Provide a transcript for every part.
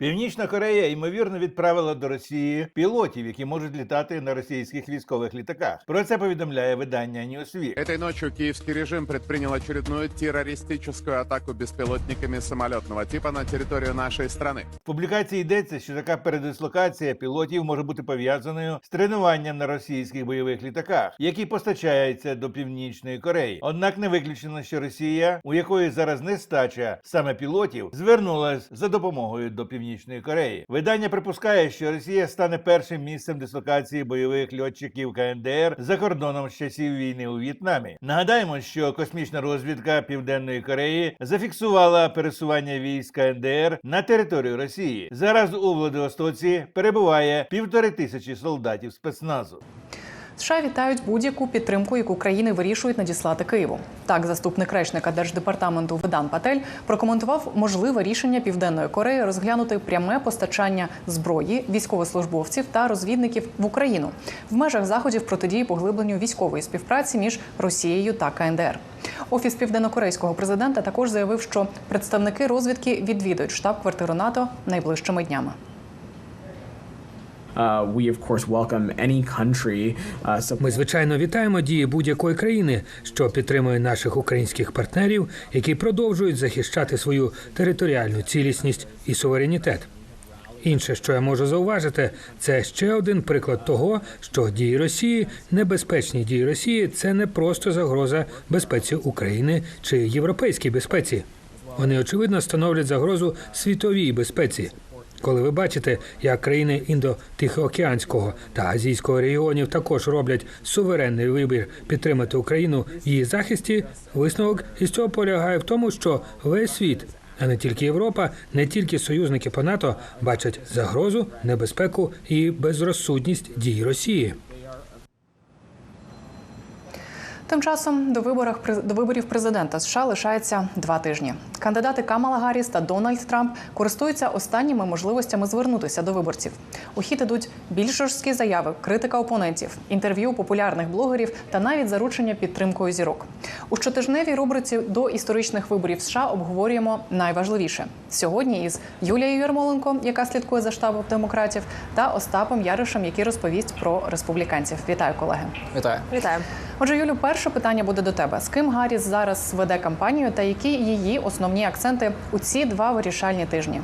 Північна Корея ймовірно відправила до Росії пілотів, які можуть літати на російських військових літаках. Про це повідомляє видання Newsweek. Этой ночью киевский режим предпринял очередную террористическую атаку беспилотниками самолетного типа на территорию нашей страны. В публікації йдеться, що така передислокація пілотів може бути пов'язаною з тренуванням на російських бойових літаках, які постачаються до північної Кореї. Однак не виключено, що Росія, у якої зараз нестача саме пілотів, звернулась за допомогою до північної Кореї. Видання припускає, що Росія стане першим місцем дислокації бойових льотчиків КНДР за кордоном з часів війни у В'єтнамі. Нагадаємо, що космічна розвідка Південної Кореї зафіксувала пересування військ КНДР на територію Росії. Зараз у Владивостоці перебуває півтори тисячі солдатів спецназу. США вітають будь-яку підтримку, яку країни вирішують надіслати Києву. Так, заступник речника держдепартаменту Ведан Патель прокоментував можливе рішення Південної Кореї розглянути пряме постачання зброї, військовослужбовців та розвідників в Україну в межах заходів протидії поглибленню військової співпраці між Росією та КНДР. Офіс південнокорейського президента також заявив, що представники розвідки відвідують штаб-квартиру НАТО найближчими днями. Ми звичайно вітаємо дії будь-якої країни, що підтримує наших українських партнерів, які продовжують захищати свою територіальну цілісність і суверенітет. Інше, що я можу зауважити, це ще один приклад того, що дії Росії, небезпечні дії Росії, це не просто загроза безпеці України чи європейській безпеці. Вони очевидно становлять загрозу світовій безпеці. Коли ви бачите, як країни індо-тихоокеанського та азійського регіонів також роблять суверенний вибір підтримати Україну в її захисті, висновок із цього полягає в тому, що весь світ, а не тільки Європа, не тільки союзники по НАТО бачать загрозу, небезпеку і безрозсудність дій Росії. Тим часом до виборах до виборів президента США лишається два тижні. Кандидати Камала Гарріс та Дональд Трамп користуються останніми можливостями звернутися до виборців. У хід ідуть більш жорсткі заяви, критика опонентів, інтерв'ю популярних блогерів та навіть заручення підтримкою зірок. У щотижневій рубриці до історичних виборів США обговорюємо найважливіше сьогодні із Юлією Ярмоленко, яка слідкує за штабом демократів, та Остапом Яришем, який розповість про республіканців. Вітаю, колеги! Вітаю. Вітаю. Отже, Юлю, перше питання буде до тебе: з ким Гарріс зараз веде кампанію та які її основні акценти у ці два вирішальні тижні?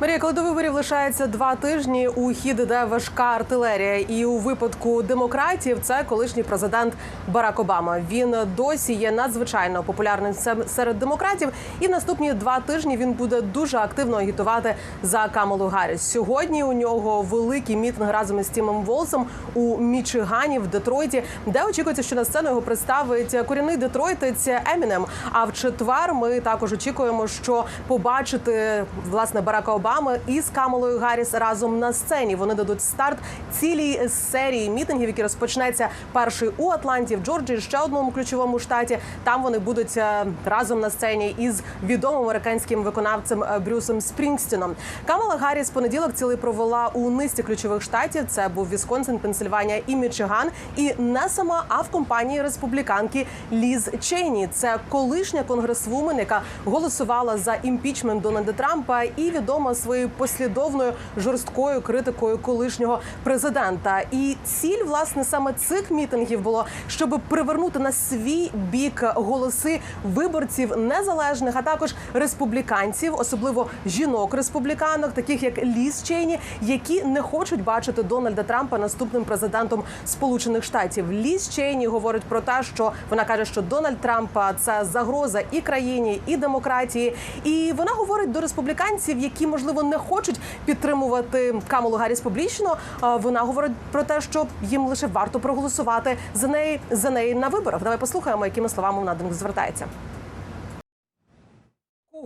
Марія, коли до виборів лишається два тижні, у хід іде важка артилерія. І у випадку демократів це колишній президент Барак Обама. Він досі є надзвичайно популярним серед демократів. І в наступні два тижні він буде дуже активно агітувати за Камалу Гарріс. Сьогодні у нього великий мітинг разом із Тімом Волсом у Мічигані в Детройті, де очікується, що на сцену його представить корінний детройтець Емінем. А в четвер ми також очікуємо, що побачити власне Барака Обами із Камалою Гарріс разом на сцені. Вони дадуть старт цілій серії мітингів, які розпочнеться перший у Атланті, в Джорджії, ще одному ключовому штаті. Там вони будуть е, разом на сцені із відомим американським виконавцем е, Брюсом Спрінгстіном. Камала Гарріс понеділок цілий провела у низці ключових штатів. Це був Вісконсин, Пенсильванія і Мічиган. І не сама, а в компанії республіканки Ліз Чейні. Це колишня конгресвумен, яка голосувала за імпічмент Дональда Трампа і відома своєю послідовною жорсткою критикою колишнього президента. І ціль власне саме цих мітингів було, щоб привернути на свій бік голоси виборців незалежних, а також республіканців, особливо жінок-республіканок, таких як Ліз Чейні, які не хочуть бачити Дональда Трампа наступним президентом Сполучених Штатів. Ліз Чейні говорить про те, що вона каже, що Дональд Трамп це загроза і країні, і демократії. І вона говорить до республіканців, які можливо не хочуть підтримувати Камалу Гарріс публічно. Вона говорить про те, що їм лише варто проголосувати за неї за неї на виборах. Давай послухаємо, якими словами вона до них звертається.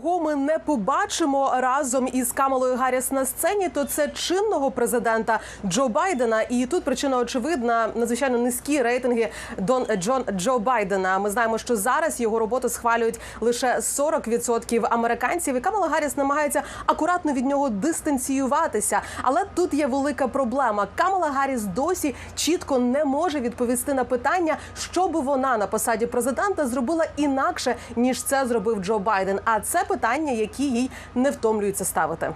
Кого ми не побачимо разом із Камалою Гарріс на сцені, то це чинного президента Джо Байдена. І тут причина очевидна надзвичайно низькі рейтинги Дон Джон Джо Байдена. Ми знаємо, що зараз його роботу схвалюють лише 40% американців. І Камала Гарріс намагається акуратно від нього дистанціюватися. Але тут є велика проблема. Камала Гарріс досі чітко не може відповісти на питання, що би вона на посаді президента зробила інакше ніж це зробив Джо Байден. А це питання, які їй не втомлюються ставити.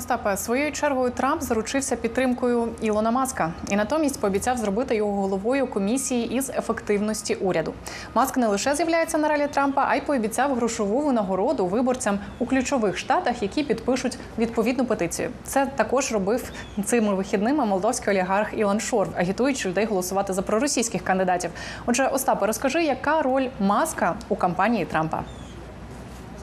Остапе, своєю чергою Трамп заручився підтримкою Ілона Маска і натомість пообіцяв зробити його головою комісії із ефективності уряду. Маск не лише з'являється на ралі Трампа, а й пообіцяв грошову винагороду виборцям у ключових штатах, які підпишуть відповідну петицію. Це також робив цими вихідними молдовський олігарх Ілон Шорв, агітуючи людей голосувати за проросійських кандидатів. Отже, Остапе, розкажи, яка роль Маска у кампанії Трампа?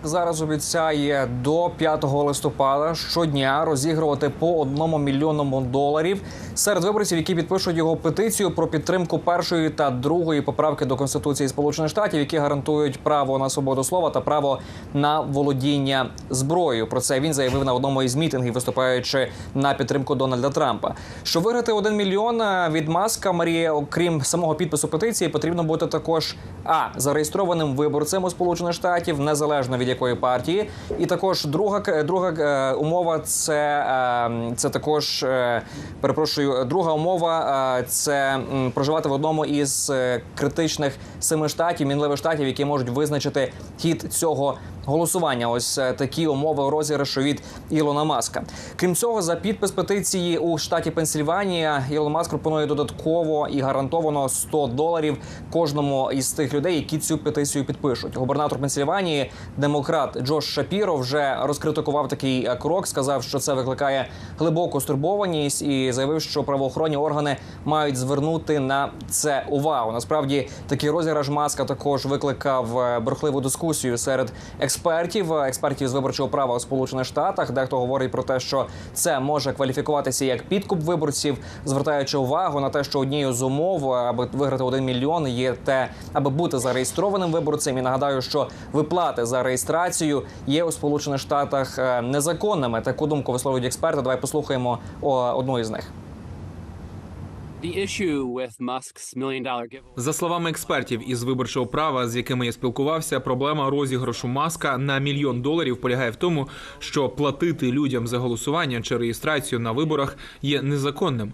Зараз обіцяє до 5 листопада щодня розігрувати по одному мільйонному доларів серед виборців, які підпишуть його петицію про підтримку першої та другої поправки до конституції Сполучених Штатів, які гарантують право на свободу слова та право на володіння зброєю. Про це він заявив на одному із мітингів, виступаючи на підтримку Дональда Трампа. Щоб виграти один мільйон від маска Марія, окрім самого підпису петиції, потрібно бути також а зареєстрованим виборцем у Сполучених Штатів, незалежно від якої партії. І також друга друга е, умова це, е, це також е, перепрошую. Друга умова е, це м, проживати в одному із е, критичних семи штатів, мінливих штатів, які можуть визначити хід цього голосування. Ось е, такі умови розіграшу від Ілона Маска. Крім цього, за підпис петиції у штаті Пенсільванія Ілон Маск пропонує додатково і гарантовано 100 доларів кожному із тих людей, які цю петицію підпишуть. Губернатор Пенсільванії, демократ Джош Шапіро, вже розкритикував такий е, крок. Сказав, що це викликає глибоку стурбованість, і заявив, що правоохоронні органи мають звернути на це увагу. Насправді такий розіграш маска також викликав е, бурхливу дискусію серед експертів, е, експертів з виборчого права у Сполучених Штатах. Дехто говорить про те, що це може кваліфікуватися як підкуп виборців, звертаючи увагу на те, що однією з умов, аби виграти один мільйон, є те, аби бути зареєстрованим виборцем. І нагадаю, що виплати за реєстрацію є у Сполучених Штатах е, незаконними. Таку думку висловлюють експерти. Давай послухаємо одну із них. За словами експертів із виборчого права, з якими я спілкувався, проблема розіграшу маска на мільйон доларів полягає в тому, що платити людям за голосування чи реєстрацію на виборах є незаконним.